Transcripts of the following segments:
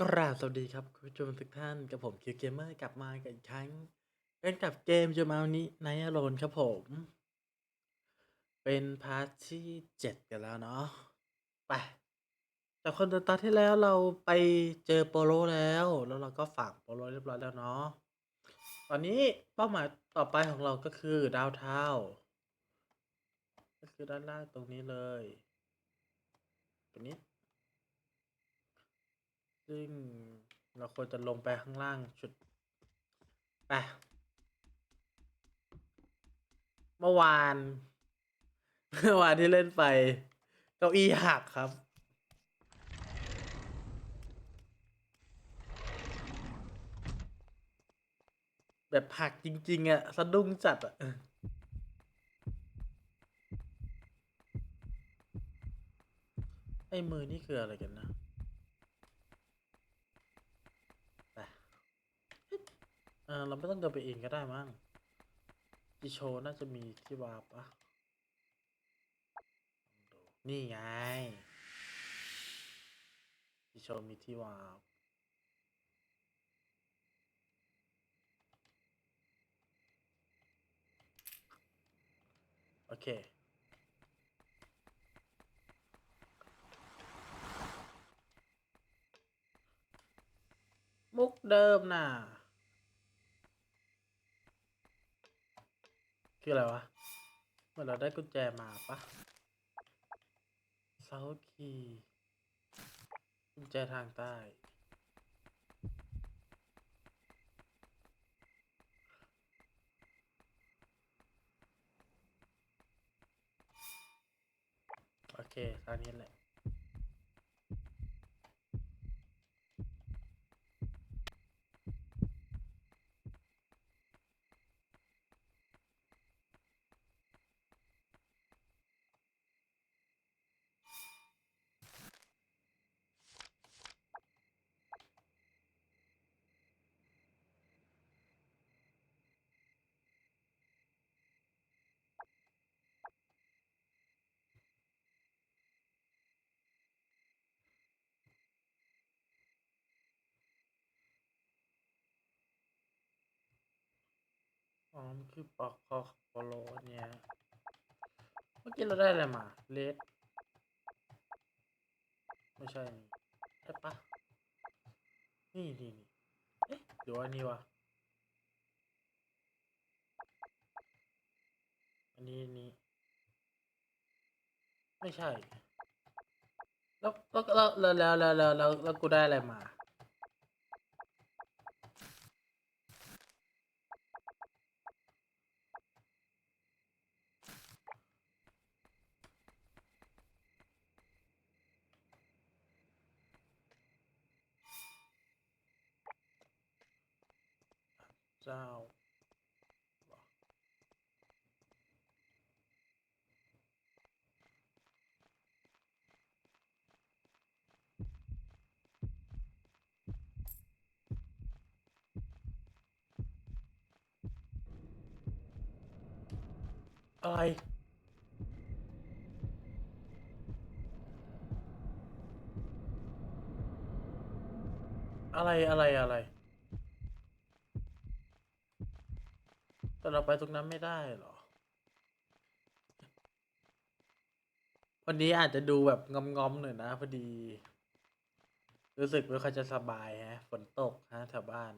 กราบสวัสดีครับคุณผู้ชมทุกท่านกับผมคิวเกมเมอร์กลับมากันอีกครั้งกันกับเกมจะมาวันนี้ในอโรนครับผม เป็นพาร์ทที่เจ็ดกันแล้วเนาะไปจากคนตอนที่แล้วเราไปเจอโปโลแล้ว แล้วเราก็ฝากโปโลเรียบร้อยแล้วเนาะตอนนี้เป้าหมายต่อไปของเราก็คือดาวเท้าก็คือด้านล่างตรงนี้เลย ตรงนี้ ซึ่งเราควรจะลงไปข้างล่างชุดไปเมื่อวานเมื่อวานที่เล่นไปเก้าอี้หักครับ แบบหักจริง ๆอะสะดุ้งจัดอะไอ้มือนี่คืออะไรกันนะ ไปเออเราไม่ต้องเดินไปเองก็ได้มั้งจิโชน่าจะมีที่วาร์ปะลองดูนี่ไงจิโชมีที่วาร์ปโอเคมุกเดิมน่ะ คืออะไรวะเมื่อเราได้กุญแจมาปะเซาคีกุญแจทางใต้โอเคทางนี้แหละ อ๋อมันคือปอกคอโปโลเนี่ยเมื่อกี้เราได้อะไรมาเลดไม่ใช่นี่ใช่ปะนี่นี่นี่เอ๊ะเดี๋อันนี้วะอันนี้นี่ไม่ใช่ แล้วแล้วแล้วแล้วแล้วแล้วกูได้อะไรมา เจ้าอะไรอะไรอะไรอะ ไราไปตรงนั้นไม่ได้เหรอ วันนี้อาจจะดูแบบงอมๆหน่อยนะพอดี รู้สึกไม่ค่อยจะสบายฮะฝนตกฮะแถวบ้าน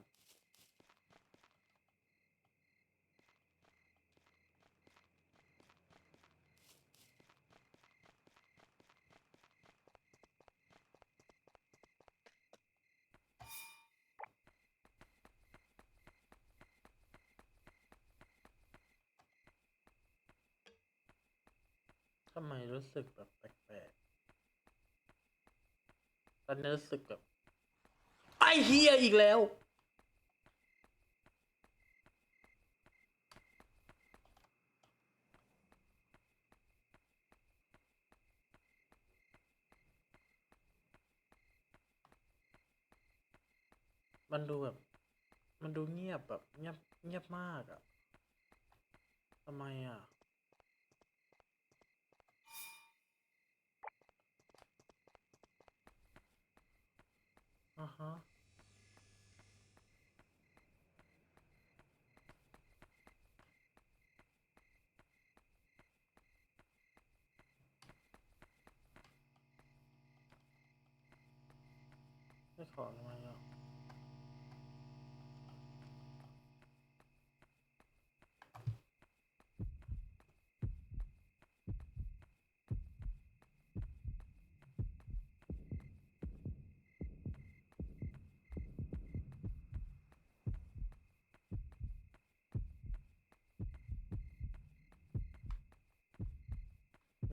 ไมรู้สึกแบบแปลกๆตอนนี้รู้สึกแบบไอ้เฮียอีกแล้ว มันดูแบบ มันดูเงียบแบบเงียบเงียบมากอะทำไมอะ Uh huh. That's hard, man.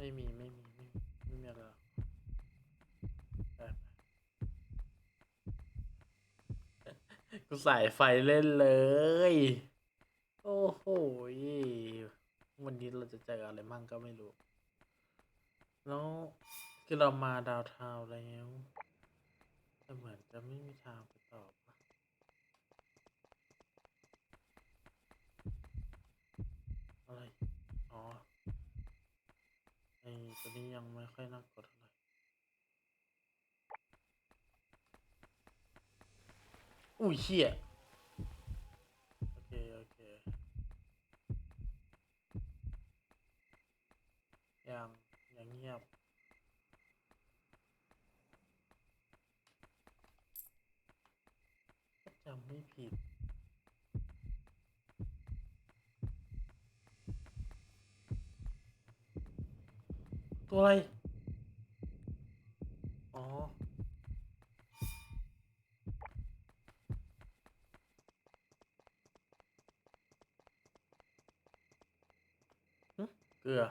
ไม่มีไม่มีไม่มีไม่มีอะไรหรอกไปไปกูใส่ไฟเล่นเลย โอ้โหวันนี้เราจะเจออะไรมั่งก็ไม่รู้ แล้วคือเรามาดาวน์ทาวแล้ว แต่เหมือนจะไม่มีทางไปต่อปะอะไร อ๋อ ไอ้ ตัวนี้ยังไม่ค่อยน่ากดเท่าไหร่อุ้ยเชี่ยโอเค โอเค ยังยังเงียบจำไม่ผิด ตัวอะไร อ๋อ เกลือ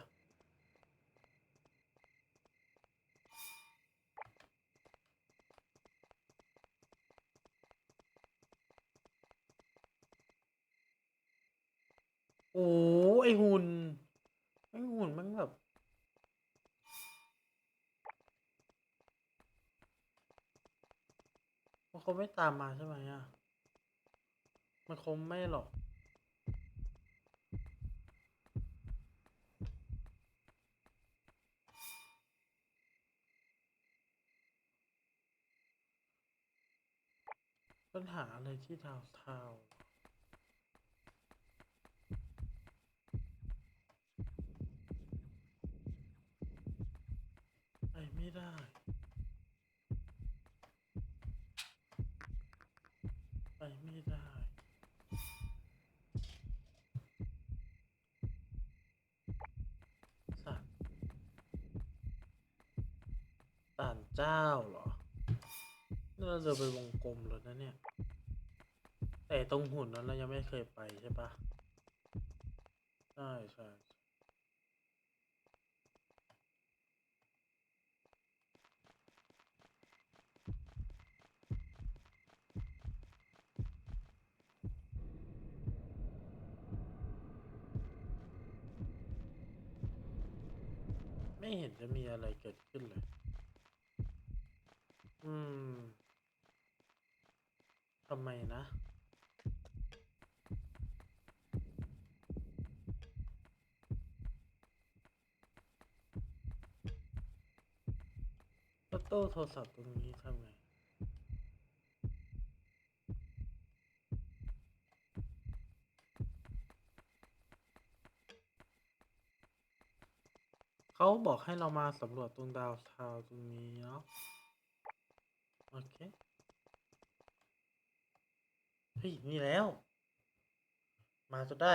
โอ้ไอหุ่น คงไม่ตามมาใช่ไหมอะ มันคงไม่หรอก ปัญหาอะไรที่ทาวเทาวน์ไปไม่ได้ ไปไม่ได้ สัตว์ ศาลเจ้าเหรอเราจะไปวงกลมแล้วนะเนี่ย แต่ตรงหุ่นนั้นเรายังไม่เคยไปใช่ปะใช่ใช่ไม่เห็นจะมีอะไรเกิดขึ้นเลย อืมทำไมนะ แล้วตู้โทรศัพท์ตรงนี้ทำไง เขาบอกให้เรามาสำรวจตรงดาวเทาวน์ตรงนี้เนาะ โอเค เฮ้ย นี่แล้ว มาจนได้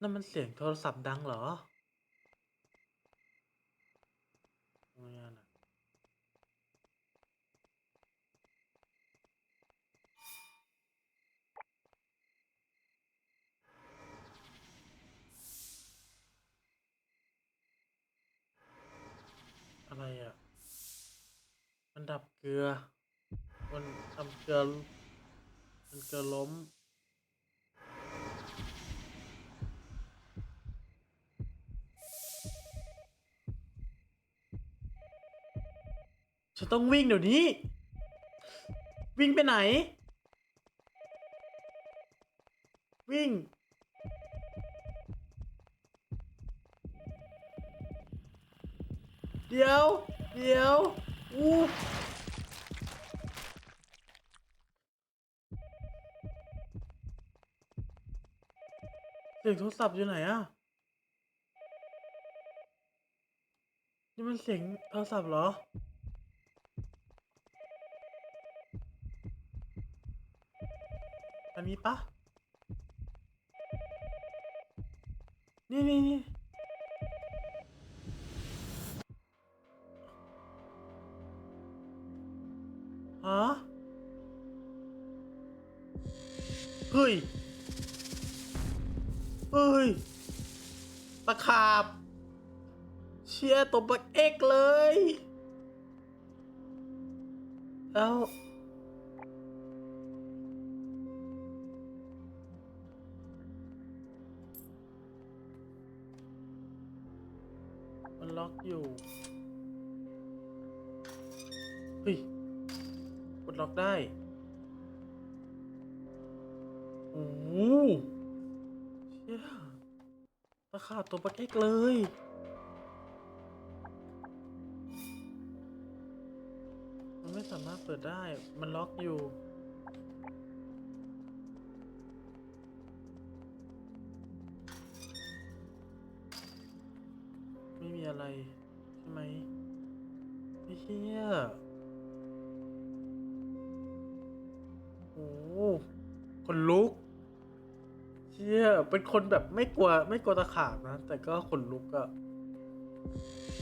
นั่นมันเสียงโทรศัพท์ดังเหรอไม่อะอะไรอะ ดับเกลือ มันทำเกลือมันเกลือล้มฉันต้องวิ่งเดี๋ยวนี้ วิ่งไปไหน วิ่งเดี๋ยว เดี๋ยว เสียงโทรศัพท์อยู่ไหนอะนี่มันเสียงโทรศัพท์เหรอ อันนี้ปะนี่นี่นี่ เฮ้ย เฮ้ย ตะขาบ เชียร์ตัวบักเอ็กเลย แล้วมันล็อกอยู่ เฮ้ยกดล็อกได้ ตะขาบตัวปลาเอกเลย มันไม่สามารถเปิดได้ มันล็อกอยู่ เป็นคนแบบไม่กลัวไม่กลัวตะขาบนะ แต่ก็ขนลุกอะ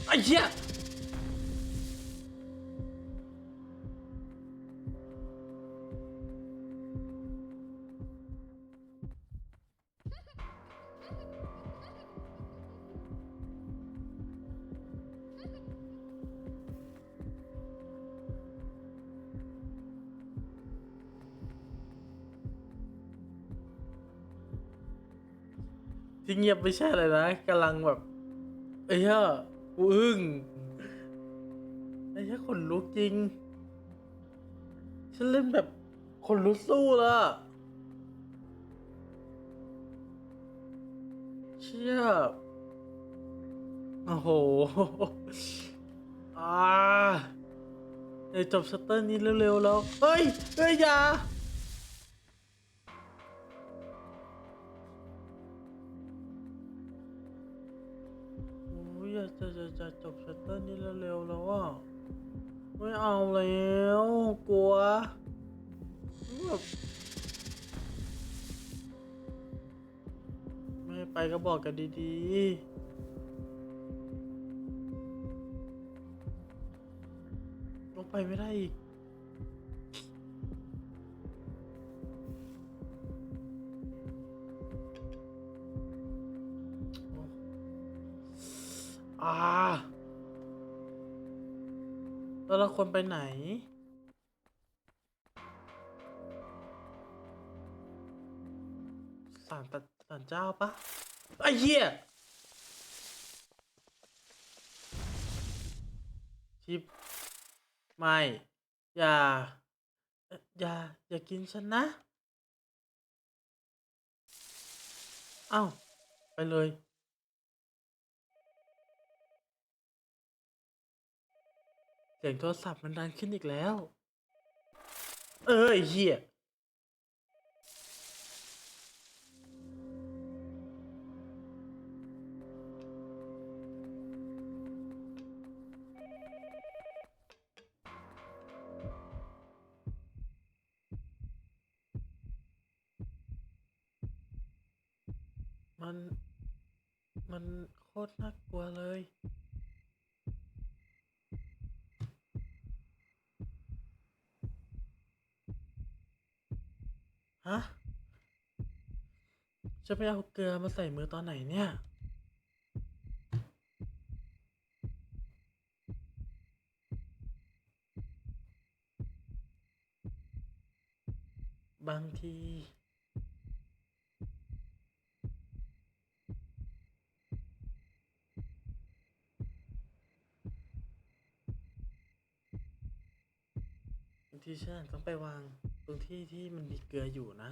ไอ้เหี้ย ที่เงียบไม่ใช่อะไรนะกำลังแบบไอ้เหี้ยกูอึ้งไอ้เหี้ยขนลุกจริง ฉันเล่นแบบขนลุกสู้และเชี่ยโอ้โหอ่าจบชัตเตอร์นี้เร็วๆแล้ว เฮ้ย เฮ้ยอย่า ไม่เอาแล้วกลัวแบบไม่ไปก็บอกกันดีๆลงไปไม่ได้อีก แล้วเราควรไปไหนศาลตะศาลเจ้าปะไอ้เหี้ยชิปไม่ อย่าเอ่ออย่า อย่ากินฉันนะ เอ้า ไปเลย สียงโทรศัพท์มันดังขึ้นอีกแล้ว เออไอ้เหี้ย จะไปเอาเกลือมาใส่มือตอนไหนเนี่ย บางทีบางทีฉันต้องไปวางตรงที่ที่มันมีเกลืออยู่นะ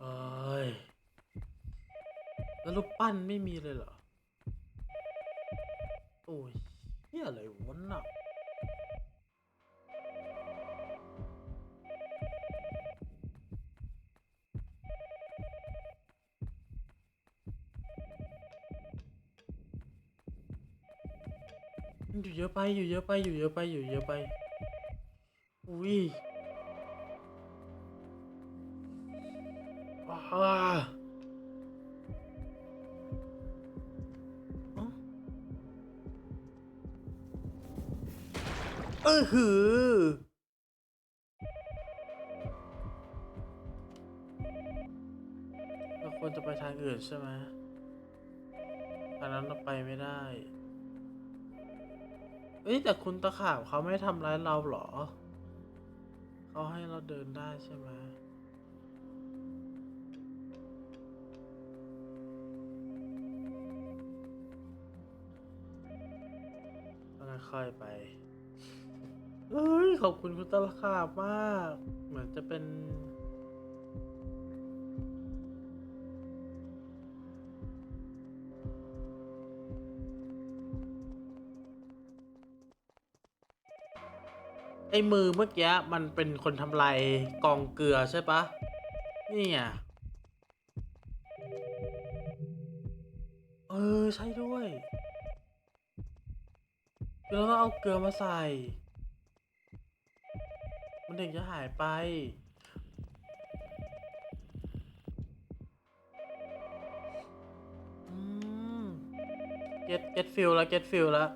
เออ รูปปั้นไม่มีเลยเหรอ โอ้ยเฮียอะไรวะน่ะอยู่เยอะไปอยู่เยอะไปอยู่เยอะไปอยู่เยอะไป อุ้ย ทางนั้นเราไปไม่ได้ เอ้ยแต่คุณตะขาบเขาไม่ทำร้ายเราเหรอ เขาให้เราเดินได้ใช่ไหมต้องค่อยไป เฮ้ย ขอบคุณคุณตะขาบมาก เหมือนจะเป็น ไอ้มือเมื่อกี้มันเป็นคนทำลายกองเกลือใช่ปะนี่ไงเออ ใช่ด้วยแล้วก็เอาเกลือมาใส่ มันถึงจะหายไป อืม get get feel แล้ว get feel แล้ว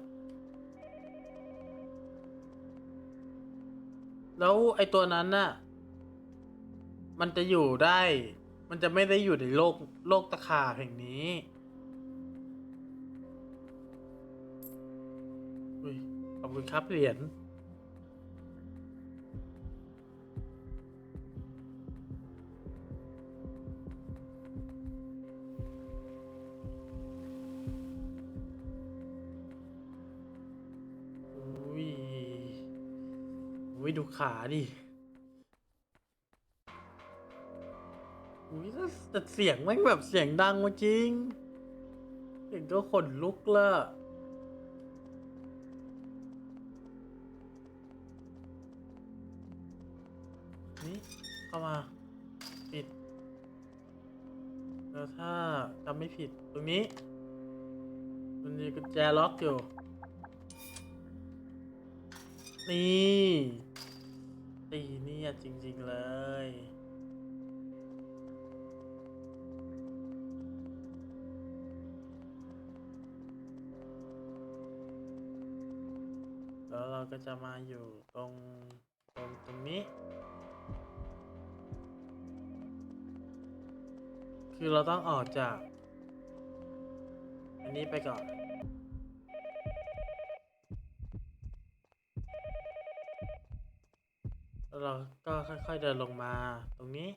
แล้วไอ้ตัวนั้นน่ะ มันจะอยู่ได้ มันจะไม่ได้อยู่ในโลกโลกตะขาบแห่งนี้อุ้ยขอบคุณครับเหรียญ อุ้ยดูขาดิอุ้ยแต่เสียงแม่งแบบเสียงดังมาจริง เสียงก็ขนลุกละนี่เข้ามา ปิด แล้วถ้าจำไม่ผิดตรงนี้ มันมีกุญแจล็อกอยู่ นี่ ตีเนี่ยจริง ๆ เลยแล้วเราก็จะมาอยู่ตรงตรงตรงนี้ คือเราต้องออกจาก อันนี้ไปก่อน แล้ว เราก็ค่อยๆเดินลงมาตรงนี้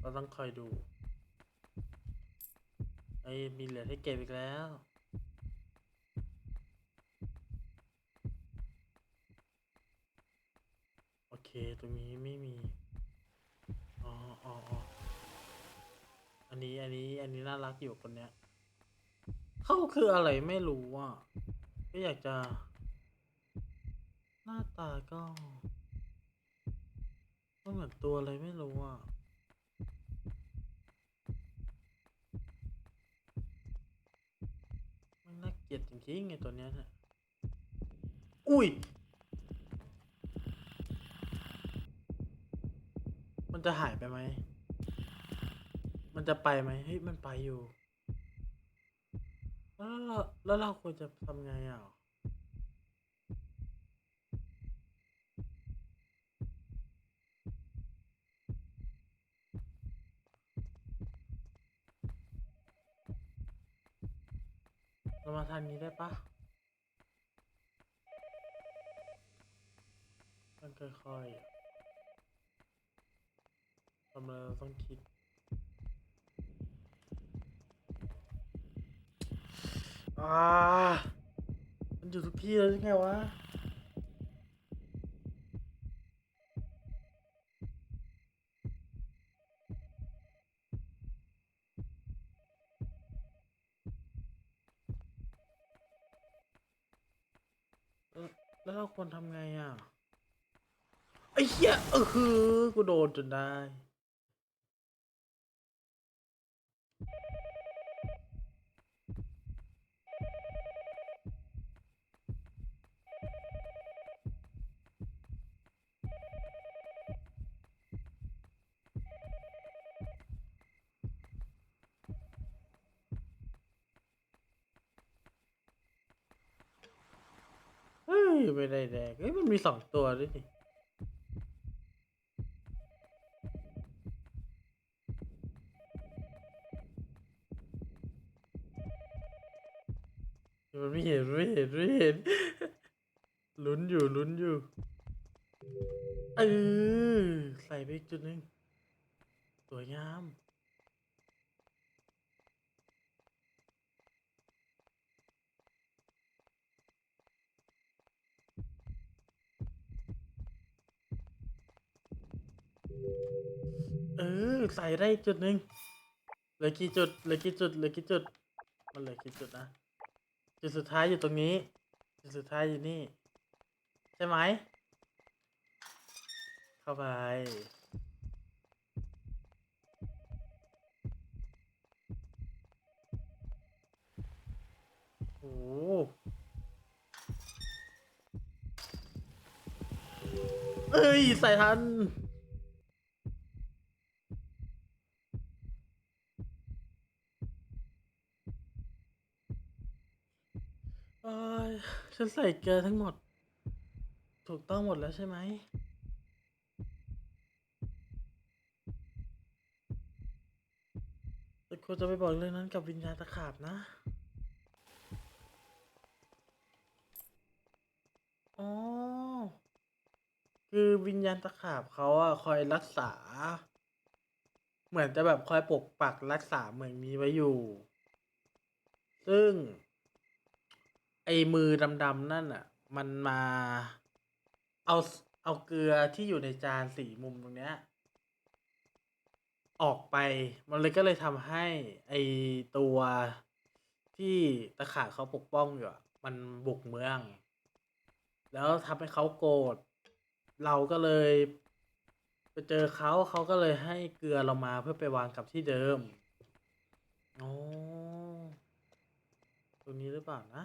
เราต้องคอยดู ไอ้มีเหรียญให้เก็บอีกแล้วโอเค ตรงนี้ไม่มี อ๋ออ๋อ อันนี้อันนี้อันนี้น่ารักอยู่คนเนี้ยเขาคืออะไรไม่รู้อะก็อยากจะ หน้าตาก็ก็เหมือนตัวอะไรไม่รู้อะมันน่าเกลียดจริงๆไงตัวเนี้ยน่ะอุ้ย มันจะหายไปไหม มันจะไปไหมเฮ้ยมันไปอยู่ แล้วเราแล้วเราควรจะทำไงอะเรามาทางนี้ได้ปะต้องค่อยๆทำอะไรเราต้องคิด อ่า มันอยู่ทุกที่เลยยังไงวะ แล้วเราควรทำไงอะ ไอ้เหี้ยเออคือกูโดนจนได้ ไม่ได้แดงเฮ้ยมันมีสองตัวด้วยนี่ไม่เห็นไม่เห็นไม่เห็น ลุ้นอยู่ลุ้นอยู่เออใส่ไปอีกจุดหนึ่งสวยงาม เออใส่ได้จุดหนึ่งเหลือกี่จุดเหลือกี่จุดเหลือกี่จุด มันเหลือกี่จุดนะ จุดสุดท้ายอยู่ตรงนี้ จุดสุดท้ายอยู่นี่ ใช่ไหม เข้าไปโอ้เอ้ย ใส่ทัน เอ้ยฉันใส่เกลือทั้งหมด ถูกต้องหมดแล้วใช่ไหม แต่ควรจะไปบอกเรื่องนั้นกับวิญญาณตะขาบนะ อ๋อ คือวิญญาณตะขาบเขาอะคอยรักษา เหมือนจะแบบคอยปกปักรักษาเมืองนี้ไว้อยู่ ซึ่ง ไอ้มือดำๆนั่นอะ มันมาเอาเอาเกลือที่อยู่ในจานสีมุมตรงเนี้ย ออกไปมันเลยก็เลยทำให้ไอตัวที่ตะขาบเขาปกป้องอยู่อะมันบุกเมือง แล้วทำให้เขาโกรธเราก็เลยไปเจอเขาเขาก็เลยให้เกลือเรามาเพื่อไปวางกับที่เดิม โอ๋อตรงนี้หรือเปล่านะ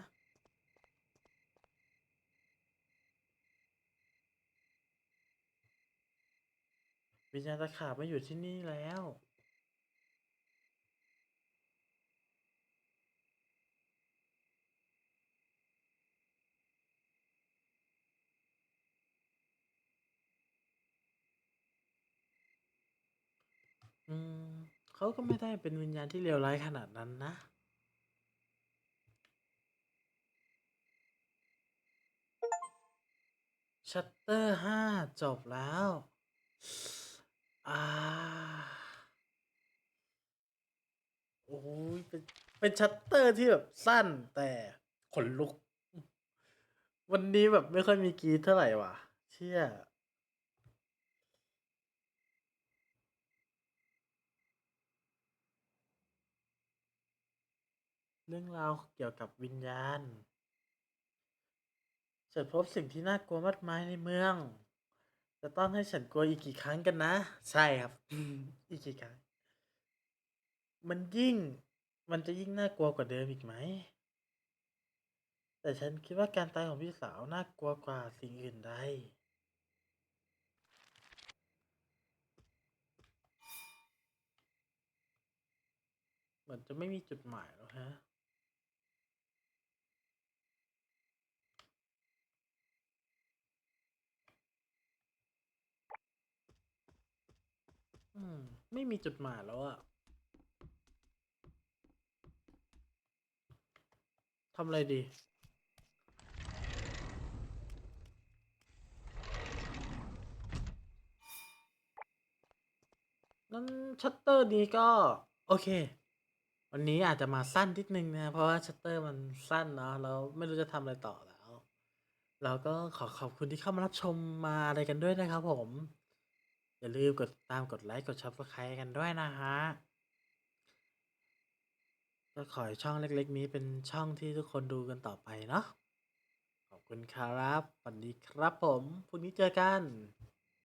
วิญญาณตะขาบมาอยู่ที่นี่แล้ว อืม เขาก็ไม่ได้เป็นวิญญาณที่เลวร้ายขนาดนั้นนะ ชัตเตอร์ห้าจบแล้ว อ่า โอ้ยเป็นเป็นชัตเตอร์ที่แบบสั้นแต่ขนลุก วันนี้แบบไม่ค่อยมีกรีดเท่าไหร่ว่ะ เชี่ย เรื่องราวเกี่ยวกับวิญญาณฉันพบสิ่งที่น่ากลัวมากมายในเมือง จะต้องให้ฉันกลัวอีกกี่ครั้งกันนะ ใช่ครับ อีกกี่ครั้ง มันยิ่ง มันจะยิ่งน่ากลัวกว่าเดิมอีกไหม แต่ฉันคิดว่าการตายของพี่สาวน่ากลัวกว่าสิ่งอื่นใด เหมือนจะไม่มีจุดหมายแล้วฮะ อืม ไม่มีจุดหมายแล้วอะทำอะไรดี นั้นชัตเตอร์นี้ก็ โอเค วันนี้อาจจะมาสั้นนิดนึงนะ เพราะว่าชัตเตอร์มันสั้นเนาะแล้วไม่รู้จะทำอะไรต่อแล้วแล้วก็ขอขอบคุณที่เข้ามารับชมมาอะไรกันด้วยนะครับผม อย่าลืมกดติดตามกดไลค์กดชอบกดคลิกกันด้วยนะฮะก็ขอให้ช่องเล็ก ๆ นี้เป็นช่องที่ทุกคนดูกันต่อไปเนาะขอบคุณครับสวัสดีครับผมพรุ่งนี้เจอกัน